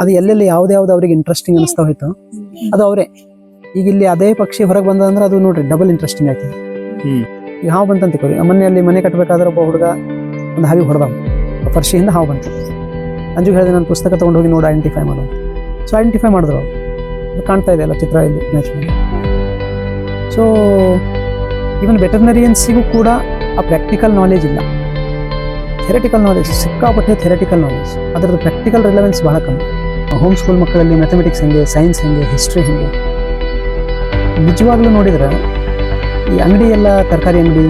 ಅದು ಎಲ್ಲೆಲ್ಲಿ ಯಾವ್ದು ಯಾವ್ದು ಅವ್ರಿಗೆ ಇಂಟ್ರೆಸ್ಟಿಂಗ್ ಅನಿಸ್ತಾ ಹೋಯ್ತು ಅದು ಅವರೇ. ಈಗ ಇಲ್ಲಿ ಅದೇ ಪಕ್ಷಿ ಹೊರಗೆ ಬಂದಂದ್ರೆ ಅದು ನೋಡ್ರಿ ಡಬಲ್ ಇಂಟ್ರೆಸ್ಟಿಂಗ್ ಆಯ್ತದೆ ಹ್ಮ್. ಈಗ ಹಾವು ಬಂತಂತ ಕೊರಿ ಮನೆಯಲ್ಲಿ ಮನೆ ಕಟ್ಟಬೇಕಾದ್ರೆ ಒಬ್ಬ ಹುಡುಗ ಒಂದು ಹಾವಿ ಹೊಡೆದವ್. ಪರ್ಶಿಯಿಂದ ಹಾವು ಬಂತು. ಅಂಜು ಹೇಳಿದೆ ನಾನು ಪುಸ್ತಕ ತೊಗೊಂಡು ಹೋಗಿ ನೋಡಿ ಐಡೆಂಟಿಫೈ ಮಾಡು ಸೊ ಐಡೆಂಟಿಫೈ ಮಾಡಿದ್ರು ಅವ್ರು. ಅದು ಕಾಣ್ತಾ ಇದೆ ಅಲ್ಲ ಚಿತ್ರ ಇಲ್ಲಿ ನ್ಯಾಚುರಲಿ ಸೊ ಈವನ್ ವೆಟರ್ನರಿಯನ್ಸಿಗೂ ಕೂಡ ಆ ಪ್ರಾಕ್ಟಿಕಲ್ ನಾಲೆಜ್ ಇಲ್ಲ. ಥೆರಟಿಕಲ್ ನಾಲೆಜ್ ಸಿಕ್ಕಾಪಟ್ಟೆ ಥೆರಟಿಕಲ್ ನಾಲೆಜ್ ಅದರದ್ದು ಪ್ರಾಕ್ಟಿಕಲ್ ರಿಲೆವೆನ್ಸ್ ಬಹಳ ಕಮ್ಮಿ. ಹೋಮ್ ಸ್ಕೂಲ್ ಮಕ್ಕಳಲ್ಲಿ ಮ್ಯಾಥಮೆಟಿಕ್ಸ್ ಹೆಂಗೆ ಸೈನ್ಸ್ ಹೆಂಗೆ ಹಿಸ್ಟ್ರಿ ಹೆಂಗೆ? ನಿಜವಾಗ್ಲೂ ನೋಡಿದ್ರೆ ಈ ಅಂಗಡಿ ಎಲ್ಲ, ತರಕಾರಿ ಅಂಗಡಿ,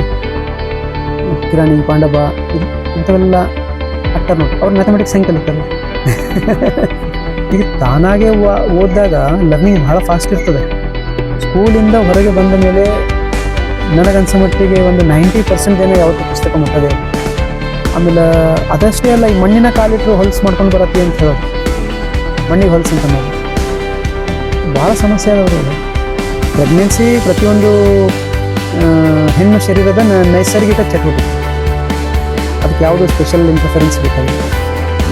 ಕಿರಾಣಿ, ಪಾಂಡವ ಇಂಥವೆಲ್ಲ ಅಟ್ಟ ನೋಡಿ ಅವ್ರು ಮ್ಯಾಥಮೆಟಿಕ್ಸ್ ಹೆಂಗೆ ಕಲಿತಾರೆ? ಈಗ ತಾನಾಗೆ ಓದಿದಾಗ ಲರ್ನಿಂಗ್ ಭಾಳ ಫಾಸ್ಟ್ ಇರ್ತದೆ. ಸ್ಕೂಲಿಂದ ಹೊರಗೆ ಬಂದ ಮೇಲೆ ನನಗನ್ಸೋ ಮಟ್ಟಿಗೆ ಒಂದು ನೈಂಟಿ ಪರ್ಸೆಂಟ್ ಏನೋ ಯಾವತ್ತೂ ಪುಸ್ತಕ ಮುಟ್ಟದೆ ಆಮೇಲೆ ಅದಷ್ಟೇ ಅಲ್ಲ, ಈ ಮಣ್ಣಿನ ಕಾಲಿಟ್ಟು ಹೊಲ್ಸು ಮಾಡ್ಕೊಂಡು ಬರತ್ತೆ ಅಂತ ಹೇಳೋದು. ಮಣ್ಣಿಗೆ ಹೊಲ್ಸು ನಾವು. ಭಾಳ ಸಮಸ್ಯೆ ಅದಾವ್ರಿ ಪ್ರೆಗ್ನೆನ್ಸಿ ಪ್ರತಿಯೊಂದು ಹೆಣ್ಣು ಶರೀರದ ನೈಸರ್ಗಿಕ ಚಟುವಟಿಕೆ. ಅದಕ್ಕೆ ಯಾವುದೋ ಸ್ಪೆಷಲ್ ಇಂಟರ್ಫರೆನ್ಸ್ ಬೇಕಾಗಿಲ್ಲ.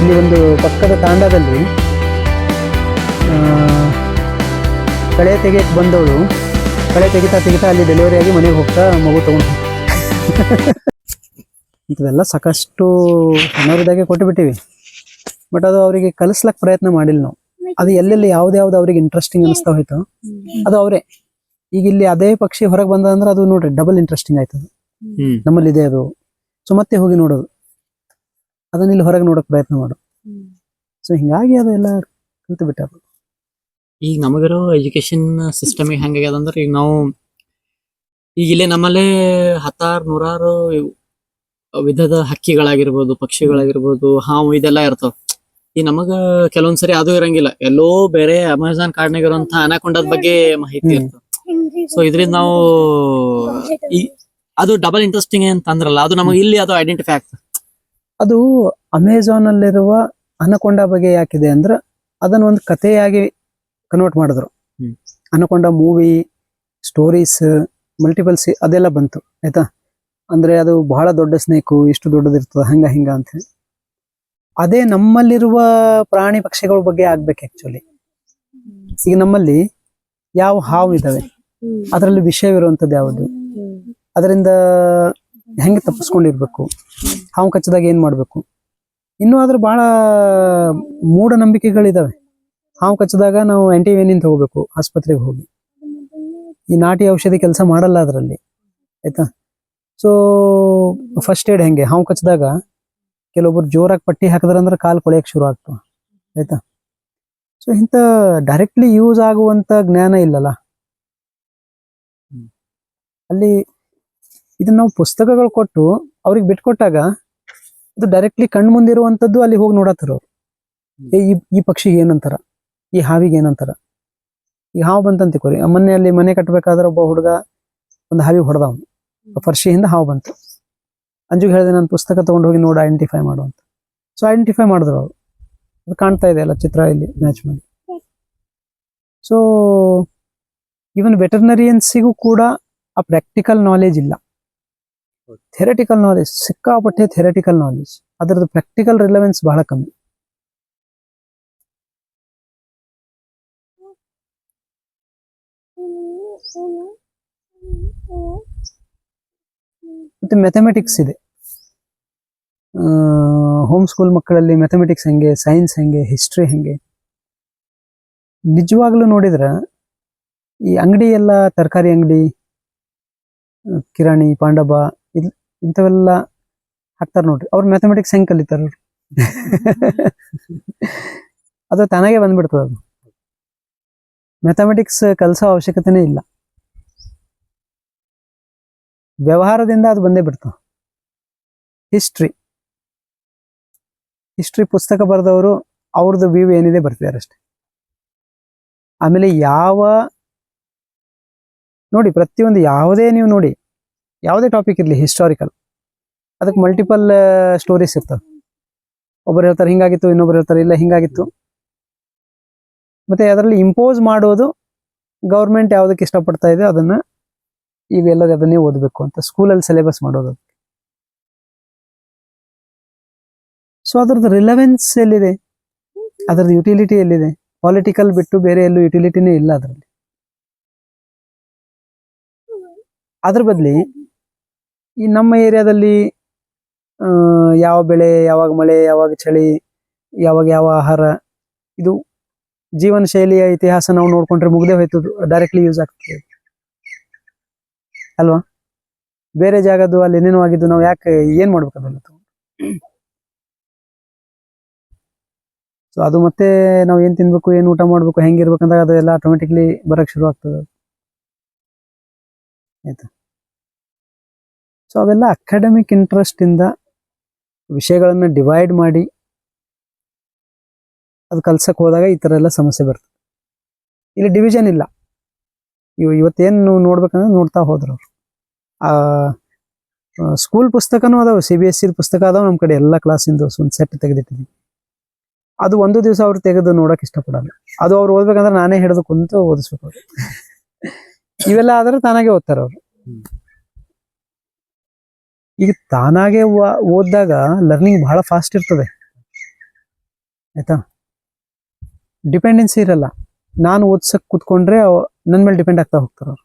ಇಲ್ಲಿ ಒಂದು ಪಕ್ಕದ ತಾಂಡದಲ್ಲಿ ಕಳೆ ತೆಗೆಯಕ್ಕೆ ಬಂದವಳು. ಕಳೆ ತೆಗಿತಾ ತೆಗಿತಾ ಅಲ್ಲಿ ಡೆಲಿವರಿ ಆಗಿ ಮನೆಗೆ ಹೋಗ್ತಾ ಮಗು ತಗೊಂಡು ಇಂಥವೆಲ್ಲ ಸಾಕಷ್ಟು ಕೊಟ್ಟು ಬಿಟ್ಟಿವಿ. ಬಟ್ ಅದು ಅವರಿಗೆ ಕಲಿಸ್ಲಕ್ ಪ್ರಯತ್ನ ಮಾಡಿಲ್ಲ ನಾವು. ಅದು ಎಲ್ಲೆಲ್ಲಿ ಯಾವ್ದು ಯಾವ್ದು ಅವ್ರಿಗೆ ಇಂಟ್ರೆಸ್ಟಿಂಗ್ ಅನಿಸ್ತಾ ಹೋಯ್ತು ಅದು ಅವರೇ. ಈಗ ಇಲ್ಲಿ ಅದೇ ಪಕ್ಷಿ ಹೊರಗೆ ಬಂದಂದ್ರೆ ಅದು ನೋಡ್ರಿ ಡಬಲ್ ಇಂಟ್ರೆಸ್ಟಿಂಗ್ ಆಯ್ತದ. ನಮ್ಮಲ್ಲಿ ಇದೆ ಅದು. ಸೊ ಮತ್ತೆ ಹೋಗಿ ನೋಡೋದು. ಅದನ್ನ ಇಲ್ಲಿ ಹೊರಗೆ ನೋಡಕ್ ಪ್ರಯತ್ನ ಮಾಡು. ಸೊ ಹಿಂಗಾಗಿ ಅದೆಲ್ಲ ಕಲ್ತು ಬಿಟ್ಟಾರ ಈಗ ನಮಗಿರೋ ಎಜುಕೇಶನ್ ಸಿಸ್ಟಮ್ ಹೆಂಗಾಗ್ಯದ ಅಂದ್ರೆ ಈಗ ನಾವು ಈಗ ಇಲ್ಲೇ ನಮ್ಮಲ್ಲೇ ಹತ್ತಾರು ನೂರಾರು ವಿಧದ ಹಕ್ಕಿಗಳಾಗಿರ್ಬೋದು ಪಕ್ಷಿಗಳಾಗಿರ್ಬೋದು ಹಾವು ಇದೆಲ್ಲ ಇರ್ತಾವ. ಈ ನಮಗ ಕೆಲವೊಂದ್ಸರಿ ಅದು ಇರಂಗಿಲ್ಲ. ಎಲ್ಲೋ ಬೇರೆ ಅಮೆಝಾನ್ ಕಾರ್ಡ್ನಾಗ ಇರುವಂತ ಅನಾಕೊಂಡದ ಬಗ್ಗೆ ಮಾಹಿತಿ. ಇರ್ತದೆ. ಸೊ ಇದ್ರಿಂದ ನಾವು ಈ ಅದು ಡಬಲ್ ಇಂಟ್ರೆಸ್ಟಿಂಗ್ ಅಂತ ಅಂದ್ರಲ್ಲ ಅದು ನಮಗೆ ಇಲ್ಲಿ ಅದು ಐಡೆಂಟಿಫೈ ಆಗ್ತದೆ. ಅದು ಅಮೆಝಾನ್ ಅಲ್ಲಿರುವ ಅನಕೊಂಡ ಬಗ್ಗೆ ಯಾಕಿದೆ ಅಂದ್ರೆ ಅದನ್ನ ಒಂದು ಕಥೆಯಾಗಿ ಕನ್ವರ್ಟ್ ಮಾಡಿದ್ರು. ಅನಕೊಂಡ ಮೂವಿ ಸ್ಟೋರೀಸ್ ಮಲ್ಟಿಪಲ್ಸ್ ಅದೆಲ್ಲ ಬಂತು ಆಯ್ತಾ? ಅಂದ್ರೆ ಅದು ಬಹಳ ದೊಡ್ಡ ಸ್ನೇಕು ಇಷ್ಟು ದೊಡ್ಡದಿರ್ತದ ಹಂಗ ಹಿಂಗ ಅಂತ ಹೇಳಿ. ಅದೇ ನಮ್ಮಲ್ಲಿರುವ ಪ್ರಾಣಿ ಪಕ್ಷಿಗಳ ಬಗ್ಗೆ ಆಗ್ಬೇಕು ಆಕ್ಚುಲಿ ಈಗ ನಮ್ಮಲ್ಲಿ ಯಾವ ಹಾವು ಇದಾವೆ? ಅದರಲ್ಲಿ ವಿಷಯವಿರುವಂತದ್ದು ಯಾವುದು? ಅದರಿಂದ ಹೆಂಗೆ ತಪ್ಪಿಸ್ಕೊಂಡಿರ್ಬೇಕು? ಹಾವು ಕಚ್ಚದಾಗ ಏನ್ ಮಾಡ್ಬೇಕು? ಇನ್ನೂ ಆದ್ರೂ ಬಹಳ ಮೂಢನಂಬಿಕೆಗಳಿದಾವೆ. ಹಾವು ಕಚ್ಚಿದಾಗ ನಾವು ಆಂಟಿವೇನಿನ್ ತಗೋಬೇಕು, ಆಸ್ಪತ್ರೆಗೆ ಹೋಗಿ. ಈ ನಾಟಿ ಔಷಧಿ ಕೆಲಸ ಮಾಡಲ್ಲ ಅದರಲ್ಲಿ, ಆಯ್ತಾ? ಸೊ ಫಸ್ಟ್ ಏಡ್ ಹೆಂಗೆ? ಹಾವು ಕಚ್ಚದಾಗ ಕೆಲವೊಬ್ರು ಜೋರಾಗಿ ಪಟ್ಟಿ ಹಾಕಿದ್ರಂದ್ರೆ ಕಾಲು ಕೊಳೆಯಕ್ಕೆ ಶುರು ಆಗ್ತವೆ. ಆಯ್ತಾ? ಸೊ ಇಂಥ ಡೈರೆಕ್ಟ್ಲಿ ಯೂಸ್ ಆಗುವಂತ ಜ್ಞಾನ ಇಲ್ಲಲ್ಲ? ಅಲ್ಲಿ ಇದನ್ನ ನಾವು ಪುಸ್ತಕಗಳು ಕೊಟ್ಟು ಅವ್ರಿಗೆ ಬಿಟ್ಕೊಟ್ಟಾಗ ಅದು ಡೈರೆಕ್ಟ್ಲಿ ಕಣ್ಣು ಮುಂದಿರುವಂತದ್ದು ಅಲ್ಲಿ ಹೋಗಿ ನೋಡತ್ತಾರ ಏ ಈ ಈ ಪಕ್ಷಿಗೆ ಏನಂತಾರ? ಈ ಹಾವಿಗೆ ಏನಂತಾರ? ಈ ಹಾವು ಬಂತಂತ ಕೊರಿ. ಮೊನ್ನೆ ಅಲ್ಲಿ ಮನೆ ಕಟ್ಟಬೇಕಾದ್ರೆ ಒಬ್ಬ ಹುಡುಗ ಒಂದು ಹಾವಿ ಹೊಡೆದವನು. ಫರ್ಶಿಯಿಂದ ಹಾವು ಬಂತು. ಅಂಜುಗೆ ಹೇಳಿದೆ ನಾನು ಪುಸ್ತಕ ತೊಗೊಂಡು ಹೋಗಿ ನೋಡಿ ಐಡೆಂಟಿಫೈ ಮಾಡು ಅಂತ. ಸೊ ಐಡೆಂಟಿಫೈ ಮಾಡಿದ್ರು ಅವರು. ಅದು ಕಾಣ್ತಾ ಇದೆ ಅಲ್ಲ ಚಿತ್ರ ಇಲ್ಲಿ ಮ್ಯಾಚ್ ಮಾಡಿ. ಸೊ ಈವನ್ ವೆಟರ್ನರಿಯನ್ಸಿಗೂ ಕೂಡ ಆ ಪ್ರಾಕ್ಟಿಕಲ್ ನಾಲೆಜ್ ಇಲ್ಲ. ಥೆರಟಿಕಲ್ ನಾಲೆಜ್ ಸಿಕ್ಕಾಪಟ್ಟೆ ಥೆರಟಿಕಲ್ ನಾಲೆಜ್ ಅದರದ್ದು ಪ್ರಾಕ್ಟಿಕಲ್ ರಿಲೆವೆನ್ಸ್ ಬಹಳ ಕಮ್ಮಿ. ಮತ್ತೆ ಮ್ಯಾಥಮೆಟಿಕ್ಸ್ ಇದೆ. ಹೋಮ್ ಸ್ಕೂಲ್ ಮಕ್ಕಳಲ್ಲಿ ಮ್ಯಾಥಮೆಟಿಕ್ಸ್ ಹೆಂಗೆ ಸೈನ್ಸ್ ಹೆಂಗೆ ಹಿಸ್ಟ್ರಿ ಹೆಂಗೆ? ನಿಜವಾಗ್ಲೂ ನೋಡಿದ್ರೆ ಈ ಅಂಗಡಿ ಎಲ್ಲ, ತರಕಾರಿ ಅಂಗಡಿ ಕಿರಾಣಿ ಪಾಂಡಬ ಇದ್ ಇಂಥವೆಲ್ಲ ಹಾಕ್ತಾರೆ ನೋಡ್ರಿ. ಅವ್ರು ಮ್ಯಾಥಮೆಟಿಕ್ಸ್ ಹೆಂಗೆ ಕಲಿತಾರ ಅದು ತಾನಾಗೆ ಬಂದ್ಬಿಡ್ತದೆ ಅದು. ಮ್ಯಾಥಮೆಟಿಕ್ಸ್ ಕಲಿಸೋ ಅವಶ್ಯಕತೆನೇ ಇಲ್ಲ. ವ್ಯವಹಾರದಿಂದ ಅದು ಬಂದೇ ಬಿಡ್ತು. ಹಿಸ್ಟ್ರಿ ಹಿಸ್ಟ್ರಿ ಪುಸ್ತಕ ಬರೆದವರು ಅವ್ರದ್ದು ವ್ಯೂ ಏನಿದೆ ಬರ್ತಿದ್ದಾರೆ ಅಷ್ಟೇ ಆಮೇಲೆ ಯಾವ, ನೋಡಿ ಪ್ರತಿಯೊಂದು ಯಾವುದೇ ನೀವು ನೋಡಿ, ಯಾವುದೇ ಟಾಪಿಕ್ ಇರಲಿ ಹಿಸ್ಟಾರಿಕಲ್ ಅದಕ್ಕೆ ಮಲ್ಟಿಪಲ್ ಸ್ಟೋರೀಸ್ ಇರ್ತವೆ. ಒಬ್ಬರು ಹೇಳ್ತಾರೆ ಹಿಂಗಾಗಿತ್ತು, ಇನ್ನೊಬ್ರು ಹೇಳ್ತಾರೆ ಇಲ್ಲ ಹಿಂಗಾಗಿತ್ತು. ಮತ್ತೆ ಅದರಲ್ಲಿ ಇಂಪೋಸ್ ಮಾಡೋದು ಗೌರ್ಮೆಂಟ್ ಯಾವುದಕ್ಕೆ ಇಷ್ಟಪಡ್ತಾ ಇದೆ, ಅದನ್ನ ಇವೆಲ್ಲ ಅದನ್ನೇ ಓದಬೇಕು ಅಂತ ಸ್ಕೂಲಲ್ಲಿ ಸಿಲೆಬಸ್ ಮಾಡೋದು ಸೊ ಅದರದ್ದು ರಿಲೆವೆನ್ಸ್ ಎಲ್ಲಿದೆ? ಅದರದ್ದು ಯುಟಿಲಿಟಿ ಎಲ್ಲಿದೆ? ಪಾಲಿಟಿಕಲ್ ಬಿಟ್ಟು ಬೇರೆ ಎಲ್ಲೂ ಯುಟಿಲಿಟಿನೇ ಇಲ್ಲ ಅದರಲ್ಲಿ. ಅದ್ರ ಬದಲಿ, ಈ ನಮ್ಮ ಏರಿಯಾದಲ್ಲಿ ಯಾವ ಬೆಳೆ, ಯಾವಾಗ ಮಳೆ, ಯಾವಾಗ ಚಳಿ, ಯಾವಾಗ ಯಾವ ಆಹಾರ, ಇದು ಜೀವನ ಶೈಲಿಯ ಇತಿಹಾಸ ನಾವು ನೋಡ್ಕೊಂಡ್ರೆ ಮುಗ್ದೇ ಹೋಯ್ತು ಡೈರೆಕ್ಟ್ಲಿ ಯೂಸ್ ಆಗ್ತದೆ ಅಲ್ವಾ? ಬೇರೆ ಜಾಗದ್ದು ಅಲ್ಲಿ ಏನೇನೋ ಆಗಿದ್ದು ನಾವು ಯಾಕೆ ಏನ್ ಮಾಡ್ಬೇಕು ಅದೆಲ್ಲ ಸೊ ಅದು ಮತ್ತೆ ನಾವು ಏನ್ ತಿನ್ಬೇಕು, ಏನ್ ಊಟ ಮಾಡ್ಬೇಕು ಹೆಂಗಿರ್ಬೇಕಂದಾಗ ಎಲ್ಲ ಆಟೋಮೆಟಿಕ್ಲಿ ಬರಕ್ ಶುರು ಆಗ್ತದೆ ಆಯ್ತಾ? ಸೊ ಅವೆಲ್ಲ ಅಕಾಡೆಮಿಕ್ ಇಂಟ್ರೆಸ್ಟ್ ಇಂದ ವಿಷಯಗಳನ್ನ ಡಿವೈಡ್ ಮಾಡಿ ಅದು ಕಲ್ಸಕ್ ಹೋದಾಗ ಈ ತರ ಎಲ್ಲ ಸಮಸ್ಯೆ ಬರ್ತದೆ. ಇಲ್ಲಿ ಡಿವಿಷನ್ ಇಲ್ಲ. ಇವ್ ಇವತ್ತೇನು ನೋಡ್ಬೇಕಂದ್ರೆ ನೋಡ್ತಾ ಹೋದ್ರು ಆ ಸ್ಕೂಲ್ ಪುಸ್ತಕನೂ ಅದಾವ ಸಿ ಬಿ ಎಸ್ ಸಿ ಪುಸ್ತಕ ಅದಾವ ನಮ್ಮ ಕಡೆ ಎಲ್ಲ ಕ್ಲಾಸಿಂದು ಒಂದು ಸೆಟ್ ತೆಗೆದಿಟ್ಟಿದ್ವಿ ಅದು ಒಂದು ದಿವಸ ಅವ್ರು ತೆಗೆದು ನೋಡಕ್ಕೆ ಇಷ್ಟಪಡಲ್ಲ. ಅದು ಅವ್ರು ಓದ್ಬೇಕಂದ್ರೆ ನಾನೇ ಹಿಡಿದು ಕುಂತು ಓದಿಸ್ಬೇಕು ಅವ್ರು. ಇವೆಲ್ಲ ಆದ್ರೆ ತಾನಾಗೆ ಓದ್ತಾರೆ ಅವ್ರು. ಈಗ ತಾನಾಗೆ ಓದಿದಾಗ ಲರ್ನಿಂಗ್ ಬಹಳ ಫಾಸ್ಟ್ ಇರ್ತದೆ. ಆಯ್ತಾ? ಡಿಪೆಂಡೆನ್ಸಿ ಇರಲ್ಲ. ನಾನು ಓದ್ಸಕ್ ಕೂತ್ಕೊಂಡ್ರೆ ನನ್ನ ಮೇಲೆ ಡಿಪೆಂಡ್ ಆಗ್ತಾ ಹೋಗ್ತಾರೆ ಅವ್ರು.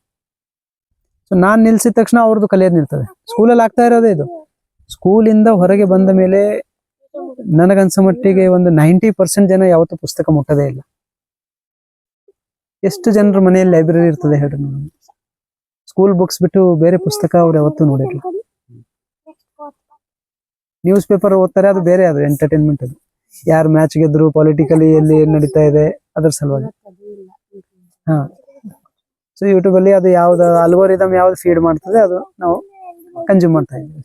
ಸೊ ನಾನು ನಿಲ್ಸಿದ ತಕ್ಷಣ ಅವ್ರದ್ದು ಕಲಿಯೋದು ನಿಲ್ತದೆ. ಸ್ಕೂಲಲ್ಲಿ ಆಗ್ತಾ ಇರೋದೇ ಇದು. ಸ್ಕೂಲ್ ಇಂದ ಹೊರಗೆ ಬಂದ ಮೇಲೆ ನನಗನ್ಸೋ ಮಟ್ಟಿಗೆ ಒಂದು ನೈಂಟಿ ಪರ್ಸೆಂಟ್ ಜನ ಯಾವತ್ತೂ ಪುಸ್ತಕ ಮುಟ್ಟದೇ ಇಲ್ಲ. ಎಷ್ಟು ಜನರ ಮನೆಯಲ್ಲಿ ಲೈಬ್ರರಿ ಇರ್ತದೆ ಹೇಳ್ರಿ ನೋಡೋಣ ಸ್ಕೂಲ್ ಬುಕ್ಸ್ ಬಿಟ್ಟು ಬೇರೆ ಪುಸ್ತಕ ಅವ್ರು ಯಾವತ್ತೂ ನೋಡಿರಲ್ಲ ನ್ಯೂಸ್ ಪೇಪರ್ ಓದ್ತಾರೆ, ಅದು ಬೇರೆ ಅದು ಎಂಟರ್ಟೈನ್ಮೆಂಟ್ ಅದು. ಯಾರು ಮ್ಯಾಚ್ ಗೆದ್ರು ಪೊಲಿಟಿಕಲಿ ಎಲ್ಲಿ ಏನ್ ನಡೀತಾ ಇದೆ, ಅದ್ರ ಸಲುವಾಗಿ. ಹಾ. ಸೊ ಯೂಟ್ಯೂಬ್ ಅಲ್ಲಿ ಅದು ಯಾವ್ದು ಅಲ್ಗೋರಿದಮ್ ಯಾವ್ದು ಫೀಡ್ ಮಾಡ್ತದೆ ಅದು ನಾವು ಕನ್ಸ್ಯೂಮ್ ಮಾಡ್ತಾ ಇದ್ದೀವಿ.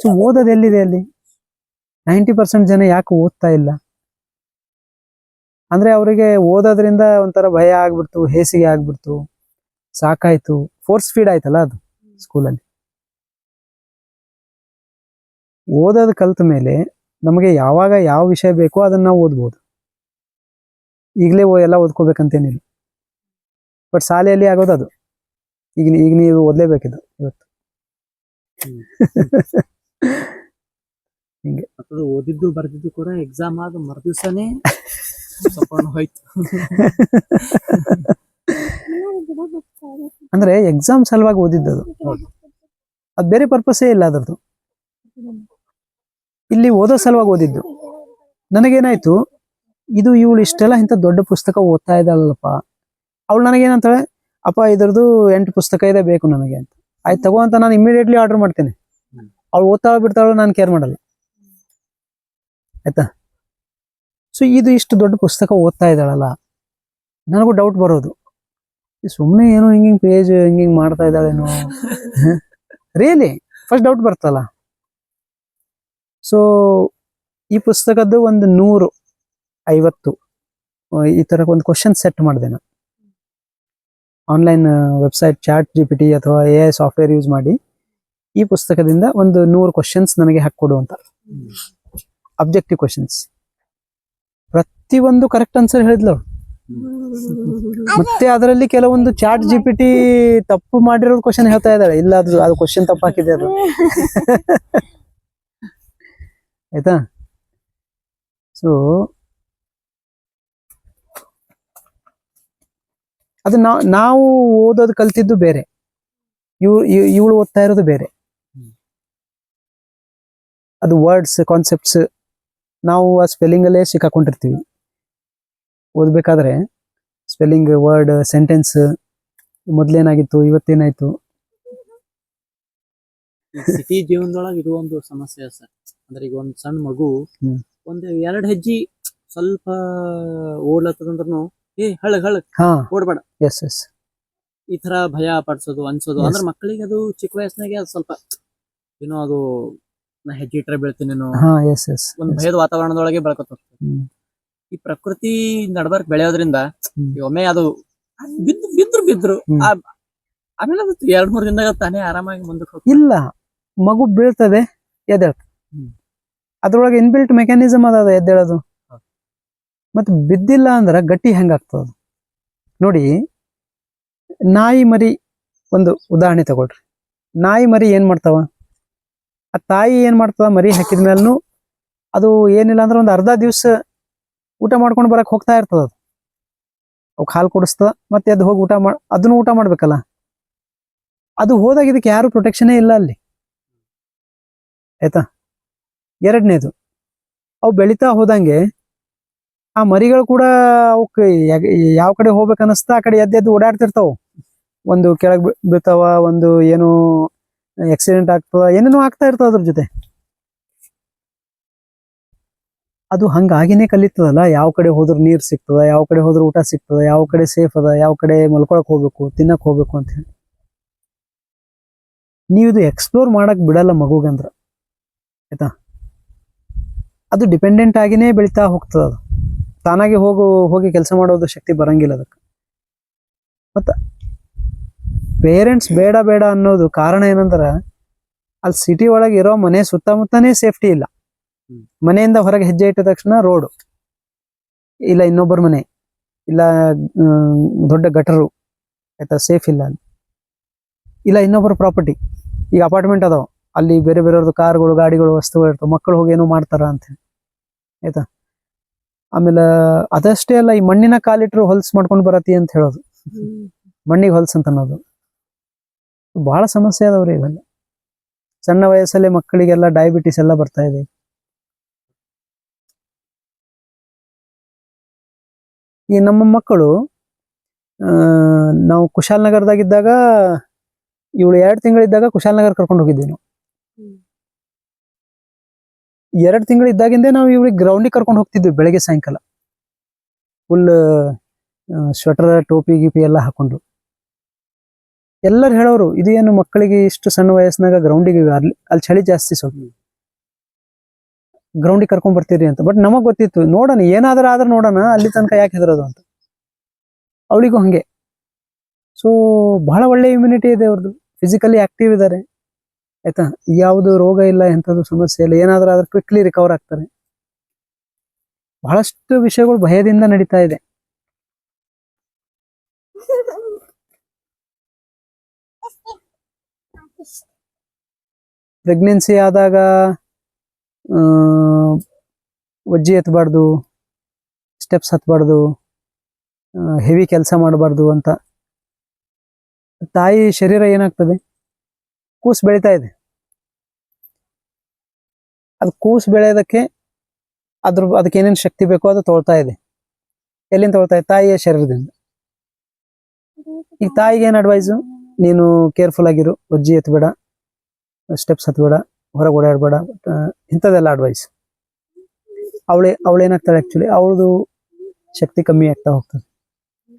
ಸೊ ಓದೋದು ಎಲ್ಲಿದೆ ಅಲ್ಲಿ? ನೈಂಟಿ ಪರ್ಸೆಂಟ್ ಜನ ಯಾಕೆ ಓದ್ತಾ ಇಲ್ಲ? ಅಂದ್ರೆ ಅವರಿಗೆ ಓದೋದ್ರಿಂದ ಒಂಥರ ಭಯ ಆಗ್ಬಿಡ್ತು, ಹೇಸಿಗೆ ಆಗ್ಬಿಡ್ತು, ಸಾಕಾಯ್ತು ಫೋರ್ಸ್ ಫೀಡ್ ಆಯ್ತಲ್ಲ ಅದು ಸ್ಕೂಲಲ್ಲಿ ಓದೋದು ಕಲ್ತ ಮೇಲೆ ನಮಗೆ ಯಾವಾಗ ಯಾವ ವಿಷಯ ಬೇಕೋ ಅದನ್ನ ನಾವು ಓದ್ಬೋದು. ಈಗಲೇ ಎಲ್ಲ ಓದ್ಕೋಬೇಕಂತೇನಿಲ್ಲ. ಬಟ್ ಶಾಲೆಯಲ್ಲಿ ಆಗೋದು ಅದು. ಈಗ ನೀ- ಈಗ ನೀವು ಓದಲೇಬೇಕಿದ್ದು ಇವತ್ತು. ಅದು ಓದಿದ್ದು ಬರೆದಿದ್ದು ಕೂಡ ಎಕ್ಸಾಮ್ ಆದ ಮರುದಿವ್ಸನೇ ತಕೊಂಡು ಹೋಯ್ತು. ಅಂದ್ರೆ ಎಕ್ಸಾಮ್ ಸಲುವಾಗಿ ಓದಿದ್ದು ಅದು. ಬೇರೆ ಪರ್ಪಸೇ ಇಲ್ಲ ಅದರದು ಇಲ್ಲಿ ಓದೋ ಸಲುವಾಗಿ ಓದಿದ್ದು. ನನಗೇನಾಯ್ತು? ಇದು ಇವಳು ಇಷ್ಟೆಲ್ಲ ಇಂಥ ದೊಡ್ಡ ಪುಸ್ತಕ ಓದ್ತಾ ಇದ್ದಾಳಲ್ಲಪ್ಪ. ಅವಳು ನನಗೇನಂತಾಳೆ, ಅಪ್ಪ, ಇದ್ರದ್ದು ಎಂಟು ಪುಸ್ತಕ ಇದೆ, ಬೇಕು ನನಗೆ ಅಂತ. ಆಯ್ತು, ತಗೋ ಅಂತ ನಾನು ಇಮಿಡಿಯೇಟ್ಲಿ ಆರ್ಡರ್ ಮಾಡ್ತೇನೆ. ಅವಳು ಓದ್ತಾ ಬಿಡ್ತಾಳು ನಾನು ಕೇರ್ ಮಾಡಲ್ಲ. ಆಯ್ತಾ? ಸೊ ಇದು ಇಷ್ಟು ದೊಡ್ಡ ಪುಸ್ತಕ ಓದ್ತಾ ಇದ್ದಾಳಲ್ಲ. ನನಗೂ ಡೌಟ್ ಬರೋದು. ಸುಮ್ಮನೆ ಏನೋ ಹಿಂಗಿಂಗ್ ಪೇಜ್ ಹಿಂಗೆ ಮಾಡ್ತಾ ಇದ್ದಾಳೇನೋ. ರಿಯಲಿ ಫಸ್ಟ್ ಡೌಟ್ ಬರ್ತಲ್ಲ. ಸೊ ಈ ಪುಸ್ತಕದ್ದು ಒಂದು ನೂರು. ಐವತ್ತು. ಈ ತರ ಒಂದು ಕ್ವಶನ್ ಸೆಟ್ ಮಾಡಿದೆ ನಾನು. Online website chat G P ಅಥವಾ ಎ ಸಾಫ್ಟ್ವೇರ್ ಯೂಸ್ ಮಾಡಿ ಈ ಪುಸ್ತಕದಿಂದ ಒಂದು ನೂರು ಕ್ವಶನ್ಸ್ ನನಗೆ ಹಾಕ್ಕೊಡು ಅಂತ. ಅಬ್ಜೆಕ್ಟಿವ್ ಕ್ವಶನ್ಸ್ ಪ್ರತಿಯೊಂದು ಕರೆಕ್ಟ್ ಆನ್ಸರ್ ಹೇಳಿದ್ಲು ಮತ್ತೆ ಅದರಲ್ಲಿ ಕೆಲವೊಂದು ಚಾಟ್ ಜಿ ಪಿ ಟಿ ತಪ್ಪು ಮಾಡಿರೋ ಕ್ವಶನ್ ಹೇಳ್ತಾ ಇದ್ದಾಳೆ. ಇಲ್ಲ ಅದು ಅದು ಕ್ವಶನ್ ತಪ್ಪು ಹಾಕಿದೆ ಅದು. ಆಯ್ತಾ? ಸೊ ಅದು ನಾವು ನಾವು ಓದೋದು ಕಲ್ತಿದ್ದು ಬೇರೆ. ಇವ್ ಇವಳು ಓದ್ತಾ ಇರೋದು ಬೇರೆ. ಅದು ವರ್ಡ್ಸ್ ಕಾನ್ಸೆಪ್ಟ್ಸ್ ನಾವು ಆ ಸ್ಪೆಲ್ಲಿಂಗ್ ಅಲ್ಲೇ ಸಿಕ್ಕಾಕೊಂಡಿರ್ತೀವಿ. ಓದ್ಬೇಕಾದ್ರೆ ಸ್ಪೆಲ್ಲಿಂಗ್ ವರ್ಡ್ ಸೆಂಟೆನ್ಸ್ ಮೊದ್ಲೇನಾಗಿತ್ತು ಇವತ್ತೇನಾಯ್ತು? ಸಿಟಿ ಜೀವನದೊಳಗೆ ಇದು ಒಂದು ಸಮಸ್ಯೆ ಸರ್. ಅಂದ್ರೆ ಈಗ ಒಂದ್ ಸಣ್ಣ ಮಗು ಒಂದು ಒಂದ್ ಎರಡ್ ಹೆಜ್ಜಿ ಸ್ವಲ್ಪ ಓಡ್ಲತ್ತದಂದ್ರೂ ಏ ಹಳಗ್ ಹಳಗ್ ಹಾ ಓಡ್ಬೇಡ ಎಸ್ ಎಸ್ ಈ ತರ ಭಯ ಪಡಿಸೋದು ಅನ್ಸೋದು Yes. ಅಂದ್ರೆ ಮಕ್ಕಳಿಗೆ ಅದು ಚಿಕ್ಕ ವಯಸ್ಸಿನಾಗೆ ಅದು ಸ್ವಲ್ಪ ಏನೋ ಅದು ನಾ ಹೆಜ್ಜೆ ಇಟ್ಟರೆ ಬೀಳ್ತೀನಿ ಹಾ ಎಸ್ ಎಸ್ ಒಂದ್ ಭಯದ ವಾತಾವರಣದೊಳಗೆ ಬೆಳ್ಕೊತ ಹೋಗ್ತದೆ. ಹ್ಮ್. ಈ ಪ್ರಕೃತಿ ನಡ್ಬರ್ಕ್ ಬೆಳೆಯೋದ್ರಿಂದ ಹ್ಮ್. ಒಮ್ಮೆ ಅದು ಬಿದ್ದು ಬಿದ್ರು ಬಿದ್ರು ಹ್ಮ್. ಆ- ಆಮೇಲೆ ಅದು ಎರಡ್ ಮೂರ್ ದಿನದಾಗ ತಾನೇ ಆರಾಮಾಗಿ ಮುಂದಕ್ಕೆ ಹೋಗ್ತದೆ ಇಲ್ಲ ಮಗು ಬೀಳ್ತದೆ ಎದ್ದೇಳ್ತದೆ ಹ್ಮ್. ಅದ್ರೊಳಗೆ ಇನ್ಬಿಲ್ಟ್ ಮೆಕ್ಯಾನಿಸಮ್ ಅದ ಅದು ಎದ್ದೇಳೋದು. ಮತ್ತೆ ಬಿದ್ದಿಲ್ಲ ಅಂದ್ರೆ ಗಟ್ಟಿ ಹೆಂಗಾಗ್ತದ ನೋಡಿ, ನಾಯಿ ಮರಿ ಒಂದು ಉದಾಹರಣೆ ತಗೊಳ್ರಿ. ನಾಯಿ ಮರಿ ಏನ್ ಮಾಡ್ತಾವ? ಆ ತಾಯಿ ಏನ್ ಮಾಡ್ತದ? ಮರಿ ಹಾಕಿದ ಮೇಲೂ ಅದು ಏನಿಲ್ಲ ಅಂದ್ರೆ ಒಂದು ಅರ್ಧ ದಿವಸ ಊಟ ಮಾಡ್ಕೊಂಡು ಬರಕ್ಕೆ ಹೋಗ್ತಾ ಇರ್ತದ ಅದು. ಅವಕ್ಕೆ ಹಾಲು ಕೊಡಿಸ್ತದ ಮತ್ತೆ ಅದು ಹೋಗಿ ಊಟ ಮಾಡಿ ಅದನ್ನು ಊಟ ಮಾಡಬೇಕಲ್ಲ? ಅದು ಹೋದಾಗ ಇದಕ್ಕೆ ಯಾರು ಪ್ರೊಟೆಕ್ಷನೇ ಇಲ್ಲ ಅಲ್ಲಿ. ಆಯ್ತಾ? ಎರಡನೇದು, ಅವು ಬೆಳೀತಾ ಹೋದಂಗೆ ಆ ಮರಿಗಳು ಕೂಡ ಅವಕ್ಕೆ ಯಾವ ಕಡೆ ಹೋಗ್ಬೇಕು ಅನಿಸ್ತಾ ಆ ಕಡೆ ಎದ್ದು ಎದ್ದು ಓಡಾಡ್ತಿರ್ತಾವ. ಒಂದು ಕೆಳಗೆ ಬೀಳ್ತಾವ ಒಂದು ಏನು ಆಕ್ಸಿಡೆಂಟ್ ಆಗ್ತದ, ಏನೇನೋ ಆಗ್ತಾ ಇರ್ತದ ಅದ್ರ ಜೊತೆ. ಅದು ಹಂಗಾಗಿನೇ ಕಲಿತದಲ್ಲ, ಯಾವ ಕಡೆ ಹೋದ್ರೆ ನೀರು ಸಿಗ್ತದ, ಯಾವ ಕಡೆ ಹೋದ್ರೆ ಊಟ ಸಿಗ್ತದ, ಯಾವ ಕಡೆ ಸೇಫ್ ಅದ, ಯಾವ ಕಡೆ ಮಲ್ಕೊಳಕ್ ಹೋಗ್ಬೇಕು, ತಿನ್ನಕ್ ಹೋಗ್ಬೇಕು ಅಂತ ಹೇಳಿ. ನೀವು ಇದು ಎಕ್ಸ್ಪ್ಲೋರ್ ಮಾಡಕ್ ಬಿಡಲ್ಲ ಮಗುಗಂದ್ರ. ಆಯ್ತಾ? ಅದು ಡಿಪೆಂಡೆಂಟ್ ಆಗಿನೇ ಬೆಳಿತಾ ಹೋಗ್ತದ ಅದು. ತಾನಾಗಿ ಹೋಗು ಹೋಗಿ ಕೆಲಸ ಮಾಡೋದು ಶಕ್ತಿ ಬರಂಗಿಲ್ಲ ಅದಕ್ಕೆ. ಮತ್ತ ಪೇರೆಂಟ್ಸ್ ಬೇಡ ಬೇಡ ಅನ್ನೋದು ಕಾರಣ ಏನಂದ್ರೆ ಅಲ್ಲಿ ಸಿಟಿ ಒಳಗೆ ಇರೋ ಮನೆ ಸುತ್ತಮುತ್ತನೇ ಸೇಫ್ಟಿ ಇಲ್ಲ. ಮನೆಯಿಂದ ಹೊರಗೆ ಹೆಜ್ಜೆ ಇಟ್ಟ ತಕ್ಷಣ ರೋಡ್ ಇಲ್ಲ ಇನ್ನೊಬ್ಬರ ಮನೆ ಇಲ್ಲ ದೊಡ್ಡ ಗಟರು ಆಯ್ತಾ ಸೇಫ್ ಇಲ್ಲ ಅಲ್ಲಿ. ಇಲ್ಲ ಇನ್ನೊಬ್ಬರ ಪ್ರಾಪರ್ಟಿ ಈಗ ಅಪಾರ್ಟ್ಮೆಂಟ್ ಅದಾವ. ಅಲ್ಲಿ ಬೇರೆ ಬೇರೆಯವ್ರದ್ದು ಕಾರ್ಗಳು ಗಾಡಿಗಳು ವಸ್ತುಗಳು ಇರ್ತಾವ. ಮಕ್ಕಳು ಹೋಗಿ ಏನೋ ಮಾಡ್ತಾರ ಅಂತ ಹೇಳಿ. ಆಯ್ತಾ? ಆಮೇಲೆ ಅದಷ್ಟೇ ಅಲ್ಲ, ಈ ಮಣ್ಣಿನ ಕಾಲಿಟ್ರು ಹೊಲ್ಸ್ ಮಾಡ್ಕೊಂಡು ಬರತಿ ಅಂತ ಹೇಳೋದು. ಮಣ್ಣಿಗೆ ಹೊಲ್ಸ್ ಅಂತ ಅನ್ನೋದು. ಬಹಳ ಸಮಸ್ಯೆ ಅದಾವ್ರಿ ಇವೆಲ್ಲ. ಸಣ್ಣ ವಯಸ್ಸಲ್ಲೇ ಮಕ್ಕಳಿಗೆಲ್ಲ ಡಯಾಬಿಟಿಸ್ ಎಲ್ಲ ಬರ್ತಾ ಇದೆ. ಈ ನಮ್ಮ ಮಕ್ಕಳು ನಾವು ಕುಶಾಲನಗರದಾಗಿದ್ದಾಗ ಇವಳು ಎರಡು ತಿಂಗಳಿದ್ದಾಗ ಕುಶಾಲನಗರ ಕರ್ಕೊಂಡು ಹೋಗಿದ್ದೀವಿ ನಾವು. ಎರಡು ತಿಂಗಳು ಇದ್ದಾಗಿಂದ ನಾವು ಇವಳಿಗೆ ಗ್ರೌಂಡಿಗೆ ಕರ್ಕೊಂಡು ಹೋಗ್ತಿದ್ವಿ ಬೆಳಗ್ಗೆ ಸಾಯಂಕಾಲ. ಫುಲ್ ಸ್ವೆಟರ್ ಟೋಪಿ ಗಿಪಿ ಎಲ್ಲ ಹಾಕೊಂಡು ಎಲ್ಲರೂ ಹೇಳೋರು ಇದೇನು ಮಕ್ಕಳಿಗೆ ಇಷ್ಟು ಸಣ್ಣ ವಯಸ್ಸಿನಾಗ ಗ್ರೌಂಡಿಗೆ ಅಲ್ಲಿ ಅಲ್ಲಿ ಚಳಿ ಜಾಸ್ತಿ ಸ್ವಲ್ಪ ಗ್ರೌಂಡಿಗೆ ಕರ್ಕೊಂಡ್ ಬರ್ತೀರಿ ಅಂತ. ಬಟ್ ನಮಗ್ ಗೊತ್ತಿತ್ತು ನೋಡೋಣ ಏನಾದ್ರೂ ಆದ್ರೆ ನೋಡೋಣ ಅಲ್ಲಿ ತನಕ ಯಾಕೆ ಹೆದರೋದು ಅಂತ. ಅವಳಿಗೂ ಹಂಗೆ. ಸೊ ಬಹಳ ಒಳ್ಳೆ ಇಮ್ಯುನಿಟಿ ಇದೆ ಅವ್ರದ್ದು ಫಿಸಿಕಲಿ ಆಕ್ಟಿವ್ ಇದ್ದಾರೆ ಆಯ್ತಾ? ಯಾವುದು ರೋಗ ಇಲ್ಲ, ಎಂಥದ್ದು ಸಮಸ್ಯೆ ಇಲ್ಲ, ಏನಾದರೂ ಆದ್ರೆ ಕ್ವಿಕ್ಲಿ ರಿಕವರ್ ಆಗ್ತಾರೆ. ಬಹಳಷ್ಟು ವಿಷಯಗಳು ಭಯದಿಂದ ನಡೀತಾ ಇದೆ. ಪ್ರೆಗ್ನೆನ್ಸಿ ಆದಾಗ ಒಜ್ಜಿ ಎತ್ತಬಾರ್ದು ಸ್ಟೆಪ್ಸ್ ಹತ್ತಬಾರ್ದು ಹೆವಿ ಕೆಲಸ ಮಾಡಬಾರ್ದು ಅಂತ. ತಾಯಿ ಶರೀರ ಏನಾಗ್ತದೆ? ಕೂಸು ಬೆಳೀತಾ ಇದೆ. ಅದು ಕೂಸು ಬೆಳೆಯೋದಕ್ಕೆ ಅದ್ರ ಅದಕ್ಕೆ ಏನೇನು ಶಕ್ತಿ ಬೇಕೋ ಅದು ತೊಳ್ತಾ ಇದೆ. ಎಲ್ಲಿಂದ ತೊಳ್ತಾ ಇದೆ? ತಾಯಿಯ ಶರೀರದಿಂದ. ಈ ತಾಯಿಗೆ ಏನು ಅಡ್ವೈಸು ನೀನು ಕೇರ್ಫುಲ್ ಆಗಿರು ಒಜ್ಜಿ ಎತ್ತಬೇಡ ಸ್ಟೆಪ್ಸ್ ಹತ್ಬೇಡ, ಹೊರಗೆ ಓಡಾಡಬೇಡ ಇಂಥದ್ದೆಲ್ಲ ಅಡ್ವೈಸ್ ಅವಳೆ, ಅವಳೇನಾಗ್ತಾಳೆ ಆ್ಯಕ್ಚುಲಿ ಅವಳದು ಶಕ್ತಿ ಕಮ್ಮಿ ಆಗ್ತಾ ಹೋಗ್ತದೆ.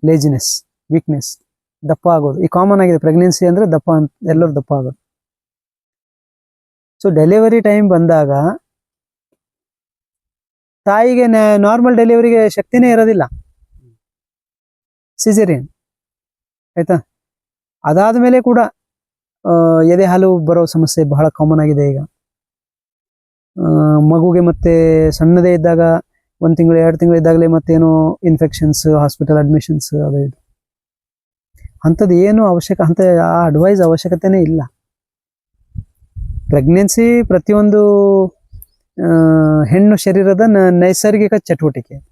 ಲೇಜಿನೆಸ್ ವೀಕ್ನೆಸ್ ದಪ್ಪ ಆಗೋದು. ಈ ಕಾಮನ್ ಆಗಿದೆ ಪ್ರೆಗ್ನೆನ್ಸಿ ಅಂದ್ರೆ ದಪ್ಪ ಅಂತ, ಎಲ್ಲರೂ ದಪ್ಪ ಆಗೋದು. ಸೊ ಡೆಲಿವರಿ ಟೈಮ್ ಬಂದಾಗ ತಾಯಿಗೆ ನಾರ್ಮಲ್ ಡೆಲಿವರಿಗೆ ಶಕ್ತಿನೇ ಇರೋದಿಲ್ಲ. ಸಿಜೇರಿಯನ್ ಆಯ್ತಾ? ಅದಾದ ಮೇಲೆ ಕೂಡ ಎದೆ ಹಾಲು ಬರೋ ಸಮಸ್ಯೆ ಬಹಳ ಕಾಮನ್ ಆಗಿದೆ ಈಗ. ಮಗುಗೆ ಮತ್ತೆ ಸಣ್ಣದೇ ಇದ್ದಾಗ, ಒಂದು ತಿಂಗಳು, ಎರಡು ತಿಂಗಳು ಇದ್ದಾಗಲೇ ಮತ್ತೇನೋ ಇನ್ಫೆಕ್ಷನ್ಸ್ ಹಾಸ್ಪಿಟಲ್ ಅಡ್ಮಿಷನ್ಸ್ ಅದು ಇದು. ಅಂಥದ್ದು ಏನು ಅವಶ್ಯಕ ಅಂತ ಆ ಅಡ್ವೈಸ್ ಅವಶ್ಯಕತೆನೇ ಇಲ್ಲ. ಪ್ರೆಗ್ನೆನ್ಸಿ ಪ್ರತಿಯೊಂದು ಹೆಣ್ಣು ಶರೀರದ ನ- ನೈಸರ್ಗಿಕ ಚಟುವಟಿಕೆ.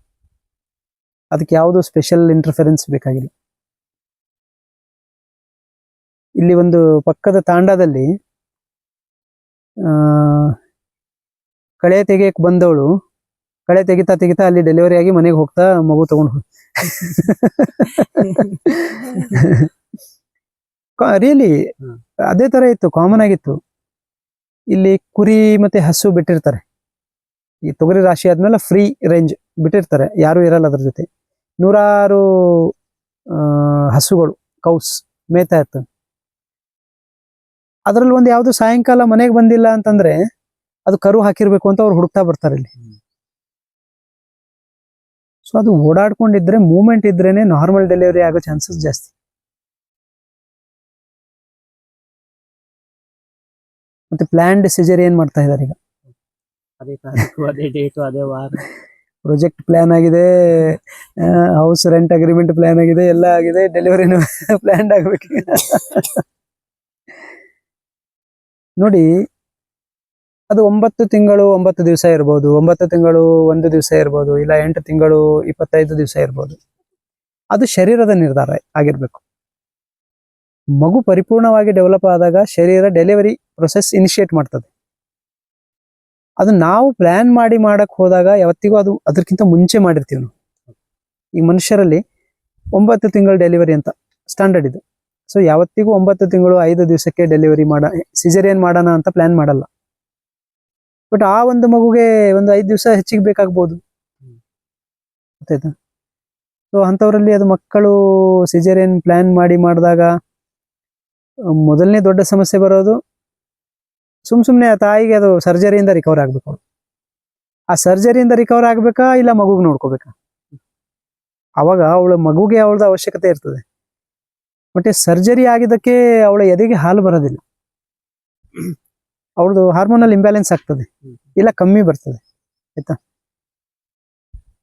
ಅದಕ್ಕೆ ಯಾವುದು ಸ್ಪೆಷಲ್ ಇಂಟರ್ಫೆರೆನ್ಸ್ ಬೇಕಾಗಿಲ್ಲ. ಇಲ್ಲಿ ಒಂದು ಪಕ್ಕದ ತಾಂಡದಲ್ಲಿ ಕಳೆ ತೆಗೆಯಕ್ಕೆ ಬಂದವಳು ಕಳೆ ತೆಗಿತಾ ತೆಗಿತಾ ಅಲ್ಲಿ ಡೆಲಿವರಿ ಆಗಿ ಮನೆಗೆ ಹೋಗ್ತಾ ಮಗು ತಗೊಂಡು ಹೋಗ್ ರಿಯಲಿ ಅದೇ ತರ ಇತ್ತು ಕಾಮನ್ ಆಗಿತ್ತು. ಇಲ್ಲಿ ಕುರಿ ಮತ್ತೆ ಹಸು ಬಿಟ್ಟಿರ್ತಾರೆ. ಈ ತೊಗರಿ ರಾಶಿ ಆದ್ಮೇಲೆ ಫ್ರೀ ರೇಂಜ್ ಬಿಟ್ಟಿರ್ತಾರೆ. ಯಾರು ಇರಲ್ಲ ಅದ್ರ ಜೊತೆ. ನೂರಾರು ಆ, ಹಸುಗಳು ಕೌಸ್ ಮೇಯ್ತಾ ಇರ್ತವೆ. ಅದ್ರಲ್ಲಿ ಒಂದು ಯಾವುದು ಸಾಯಂಕಾಲ ಮನೆಗೆ ಬಂದಿಲ್ಲ ಅಂತಂದ್ರೆ ಅದು ಕರು ಹಾಕಿರ್ಬೇಕು ಅಂತ ಅವ್ರು ಹುಡುಕ್ತಾ ಬರ್ತಾರೆ ಇಲ್ಲಿ. ಸೊ ಅದು ಓಡಾಡ್ಕೊಂಡಿದ್ರೆ ಮೂಮೆಂಟ್ ಇದ್ರೇನೆ ನಾರ್ಮಲ್ ಡೆಲಿವರಿ ಆಗೋ ಚಾನ್ಸಸ್ ಜಾಸ್ತಿ. ಮತ್ತೆ ಪ್ಲಾನ್ಡ್ ಏನ್ ಮಾಡ್ತಾ ಇದಾರೆ ಈಗ? ಅದೇ ತಾರೀಕು ಅದೇ ಡೇಟು ಅದೇ ವಾರ. ಪ್ರೊಜೆಕ್ಟ್ ಪ್ಲಾನ್ ಆಗಿದೆ ಹೌಸ್ ರೆಂಟ್ ಅಗ್ರಿಮೆಂಟ್ ಪ್ಲಾನ್ ಆಗಿದೆ ಎಲ್ಲ ಆಗಿದೆ ಡೆಲಿವರಿನೂ ಪ್ಲಾನ್ ಆಗ್ಬೇಕು. ನೋಡಿ ಅದು ಒಂಬತ್ತು ತಿಂಗಳು ಒಂಬತ್ತು ದಿವಸ ಇರ್ಬೋದು ಒಂಬತ್ತು ತಿಂಗಳು ಒಂದು ದಿವಸ ಇರ್ಬೋದು ಇಲ್ಲ ಎಂಟು ತಿಂಗಳು ಇಪ್ಪತ್ತೈದು ದಿವಸ ಇರ್ಬೋದು. ಅದು ಶರೀರದ ನಿರ್ಧಾರ ಆಗಿರ್ಬೇಕು. ಮಗು ಪರಿಪೂರ್ಣವಾಗಿ ಡೆವಲಪ್ ಆದಾಗ ಶರೀರ ಡೆಲಿವರಿ ಪ್ರೊಸೆಸ್ ಇನಿಷಿಯೇಟ್ ಮಾಡ್ತದೆ. ಅದು ನಾವು ಪ್ಲಾನ್ ಮಾಡಿ ಮಾಡಕ್ ಹೋದಾಗ ಯಾವತ್ತಿಗೂ ಅದು ಅದಕ್ಕಿಂತ ಮುಂಚೆ ಮಾಡಿರ್ತೀವಿ ನಾವು. ಈ ಮನುಷ್ಯರಲ್ಲಿ ಒಂಬತ್ತು ತಿಂಗಳು ಡೆಲಿವರಿ ಅಂತ ಸ್ಟ್ಯಾಂಡರ್ಡ್ ಇದು. ಸೊ ಯಾವತ್ತಿಗೂ ಒಂಬತ್ತು ತಿಂಗಳು ಐದು ದಿವಸಕ್ಕೆ ಡೆಲಿವರಿ ಮಾಡ ಸಿಜರಿಯನ್ ಮಾಡೋಣ ಅಂತ ಪ್ಲಾನ್ ಮಾಡಲ್ಲ. ಬಟ್ ಆ ಒಂದು ಮಗುಗೆ ಒಂದು ಐದು ದಿವಸ ಹೆಚ್ಚಿಗೆ ಬೇಕಾಗ್ಬೋದು. ಗೊತ್ತಾಯ್ತಾ? ಸೊ ಅಂಥವ್ರಲ್ಲಿ ಅದು ಮಕ್ಕಳು ಸಿಜರಿಯನ್ ಪ್ಲಾನ್ ಮಾಡಿ ಮಾಡಿದಾಗ, ಮೊದಲನೇ ದೊಡ್ಡ ಸಮಸ್ಯೆ ಬರೋದು ಸುಮ್ ಸುಮ್ನೆ ತಾಯಿಗೆ ಅದು ಸರ್ಜರಿಯಿಂದ ರಿಕವರ್ ಆಗ್ಬೇಕು ಆ ಸರ್ಜರಿಯಿಂದ ರಿಕವರ್ ಆಗ್ಬೇಕಾ ಇಲ್ಲ ಮಗುಗೆ ನೋಡ್ಕೋಬೇಕಾ? ಅವಾಗ ಅವಳ ಮಗುಗೆ ಅವಳದ ಅವಶ್ಯಕತೆ ಇರ್ತದೆ. ಮತ್ತೆ ಸರ್ಜರಿ ಆಗಿದ್ದಕ್ಕೆ ಅವಳ ಎದೆಗೆ ಹಾಲು ಬರೋದಿಲ್ಲ. ಅವಳದು ಹಾರ್ಮೋನಲ್ ಇಂಬ್ಯಾಲೆನ್ಸ್ ಆಗ್ತದೆ. ಇಲ್ಲ ಕಮ್ಮಿ ಬರ್ತದೆ. ಆಯ್ತಾ?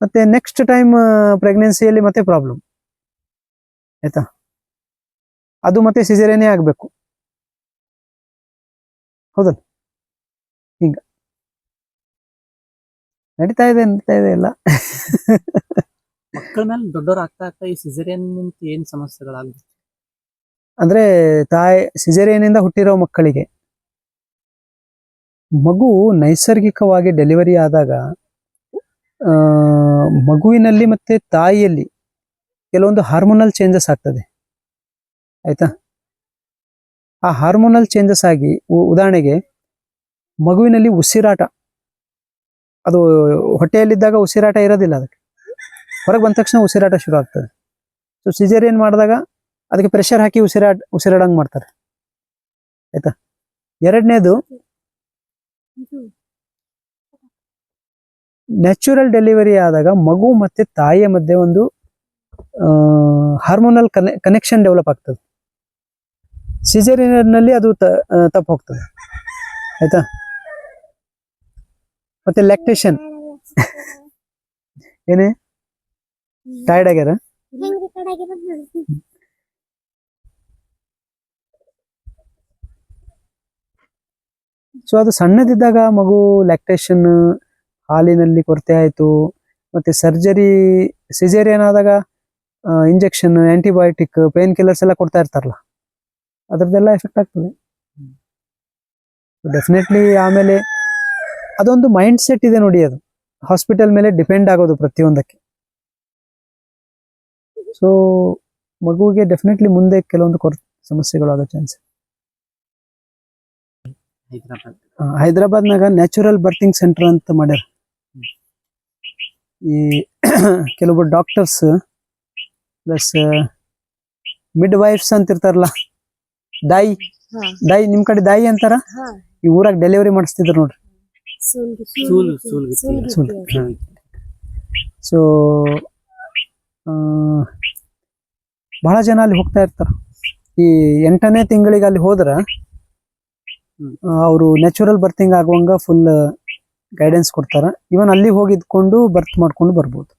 ಮತ್ತೆ ನೆಕ್ಸ್ಟ್ ಟೈಮ್ ಪ್ರೆಗ್ನೆನ್ಸಿಯಲ್ಲಿ ಮತ್ತೆ ಪ್ರಾಬ್ಲಮ್ ಆಯ್ತಾ? ಅದು ಮತ್ತೆ ಸಿಜರೇನೇ ಆಗ್ಬೇಕು. ಹೌದಲ್ಲ? ಹಿಂಗ ನಡೀತಾ ಇದೆ ನಡೀತಾ ಇದೆ ಎಲ್ಲ. ಮಕ್ಕಳ ಮೇಲೆ ದೊಡ್ಡವ್ರು ಆಗ್ತಾ ಆಗ್ತಾ ಈ ಸಿಸೇರಿಯನ್ ಏನ್ ಸಮಸ್ಯೆಗಳಾಗುತ್ತೆ ಅಂದ್ರೆ ತಾಯಿ ಸಿಸೇರಿಯನಿಂದ ಹುಟ್ಟಿರೋ ಮಕ್ಕಳಿಗೆ ಮಗು ನೈಸರ್ಗಿಕವಾಗಿ ಡೆಲಿವರಿ ಆದಾಗ ಮಗುವಿನಲ್ಲಿ ಮತ್ತೆ ತಾಯಿಯಲ್ಲಿ ಕೆಲವೊಂದು ಹಾರ್ಮೋನಲ್ ಚೇಂಜಸ್ ಆಗ್ತದೆ. ಆಯ್ತಾ? ಆ ಹಾರ್ಮೋನಲ್ ಚೇಂಜಸ್ ಆಗಿ ಉದಾಹರಣೆಗೆ ಮಗುವಿನಲ್ಲಿ ಉಸಿರಾಟ. ಅದು ಹೊಟ್ಟೆಯಲ್ಲಿದ್ದಾಗ ಉಸಿರಾಟ ಇರೋದಿಲ್ಲ ಅದಕ್ಕೆ. ಹೊರಗೆ ಬಂದ ತಕ್ಷಣ ಉಸಿರಾಟ ಶುರು ಆಗ್ತದೆ. ಸೊ ಸಿಜೇರಿಯನ್ ಮಾಡಿದಾಗ ಅದಕ್ಕೆ ಪ್ರೆಷರ್ ಹಾಕಿ ಉಸಿರಾಟ, ಉಸಿರಾಡಂಗೆ ಮಾಡ್ತಾರೆ. ಆಯ್ತಾ? ಎರಡನೇದು ನ್ಯಾಚುರಲ್ ಡೆಲಿವರಿ ಆದಾಗ ಮಗು ಮತ್ತೆ ತಾಯಿಯ ಮಧ್ಯೆ ಒಂದು ಹಾರ್ಮೋನಲ್ ಕನೆ ಕನೆಕ್ಷನ್ ಡೆವಲಪ್ ಆಗ್ತದೆ. ಸಿಜೇರಿಯನ್ನಲ್ಲಿ ಅದು ತಪ್ಪು ಹೋಗ್ತದೆ. ಆಯ್ತಾ? ಮತ್ತೆ ಲ್ಯಾಕ್ಟೇಷನ್ ಏನೇ? ಟೈರ್ಡ್ ಆಗ್ಯಾರ. ಸೊ ಅದು ಸಣ್ಣದಿದ್ದಾಗ ಮಗು ಲ್ಯಾಕ್ಟೇಷನ್ ಹಾಲಿನಲ್ಲಿ ಕೊರತೆ ಆಯಿತು. ಮತ್ತೆ ಸರ್ಜರಿ ಸಿಜೇರಿಯನ್ ಆದಾಗ ಇಂಜೆಕ್ಷನ್ ಆಂಟಿಬಯೋಟಿಕ್ ಪೇನ್ ಕಿಲ್ಲರ್ಸ್ ಎಲ್ಲ ಕೊಡ್ತಾ ಇರ್ತಾರಲ್ಲ. ಅದ್ರದ್ದೆಲ್ಲ ಎಫೆಕ್ಟ್ ಆಗ್ತದೆ. ಡೆಫಿನೆಟ್ಲಿ ಆಮೇಲೆ ಅದೊಂದು ಮೈಂಡ್ ಸೆಟ್ ಇದೆ ನೋಡಿ ಅದು. ಹಾಸ್ಪಿಟಲ್ ಮೇಲೆ ಡಿಪೆಂಡ್ ಆಗೋದು ಪ್ರತಿಯೊಂದಕ್ಕೆ. ಸೊ ಮಗುವಿಗೆ ಡೆಫಿನೆಟ್ಲಿ ಮುಂದೆ ಕೆಲವೊಂದು ಕೊರ ಸಮಸ್ಯೆಗಳು ಆಗೋ ಚಾನ್ಸ್ ಹೈದರಾಬಾದ್. ಹೈದರಾಬಾದ್ನಾಗ ನ್ಯಾಚುರಲ್ ಬರ್ತಿಂಗ್ ಸೆಂಟರ್ ಅಂತ ಮಾಡ್ಯಾರ. ಈ ಕೆಲವೊಬ್ಬರು ಡಾಕ್ಟರ್ಸ್ ಪ್ಲಸ್ ಮಿಡ್ ವೈಫ್ಸ್ ಅಂತ ಇರ್ತಾರಲ್ಲ ದಾಯಿ. ದಾಯಿ ನಿಮ್ ಕಡೆ ದಾಯಿ ಅಂತಾರ? ಈ ಊರಾಗ ಡೆಲಿವರಿ ಮಾಡಿಸ್ತಿದ್ರು ನೋಡ್ರಿ. ಸೊ ಬಹಳ ಜನ ಅಲ್ಲಿ ಹೋಗ್ತಾ ಇರ್ತಾರ. ಈ ಎಂಟನೇ ತಿಂಗಳಿಗೆ ಅಲ್ಲಿ ಹೋದ್ರ. ಅವರು ನ್ಯಾಚುರಲ್ ಬರ್ತಿಂಗ್ ಆಗುವಂಗ ಫುಲ್ ಗೈಡೆನ್ಸ್ ಕೊಡ್ತಾರ. ಇವನ್ ಅಲ್ಲಿ ಹೋಗಿದ್ಕೊಂಡು ಬರ್ತ್ ಮಾಡ್ಕೊಂಡು ಬರ್ಬೋದು.